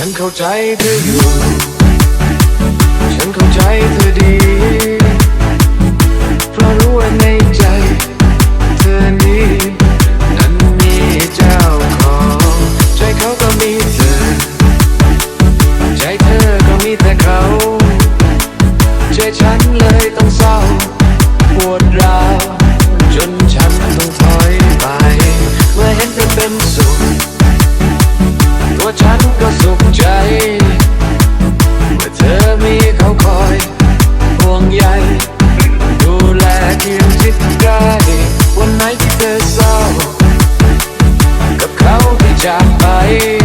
ฉันเข้าใจเธออยู่ ฉันเข้าใจเธอดี เพราะรู้ว่าในใจ เธอนี้นั้นมีเจ้าของ ใจเขาก็มีเธอ ใจเธอก็มีแต่เขา ใจฉัน jump.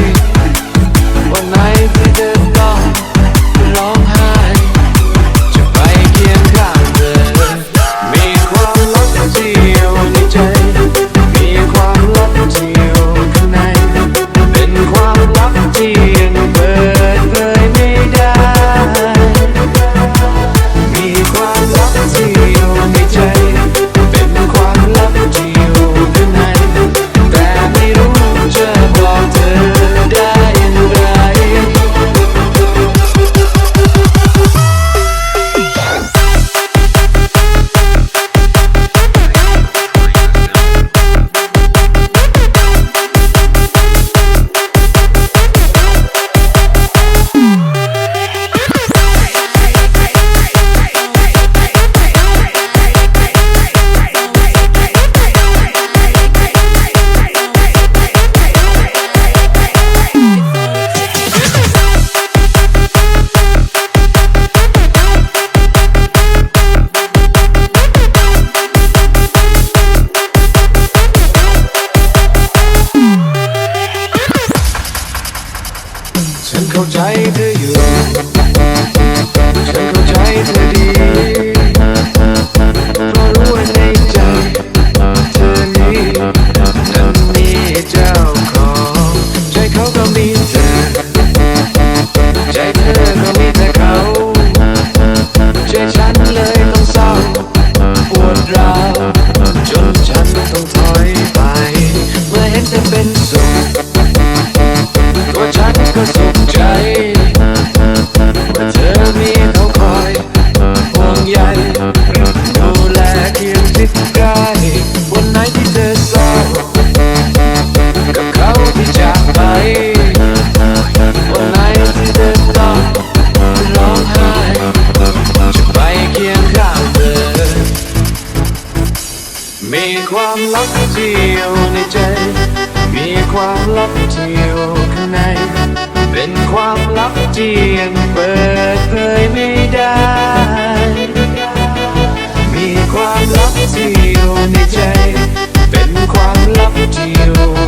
ป็นสุขตัวฉันก็สุขใจเมื่เธอมีเขาคอยห่วงใยดูแลเคียงติดกายวันไหนที่เธอเศร้ากับเขาที่จากไปวันไหนที่เธอต้องร้องไห้จะไปเคียงข้างเธอมีความรักที่อยู่ในใจ มีความลับที่อยู่ข้างใน เป็นความลับที่ยังเปิดเผยไม่ได้ มีความลับที่อยู่ในใจ เป็นความลับที่อยู่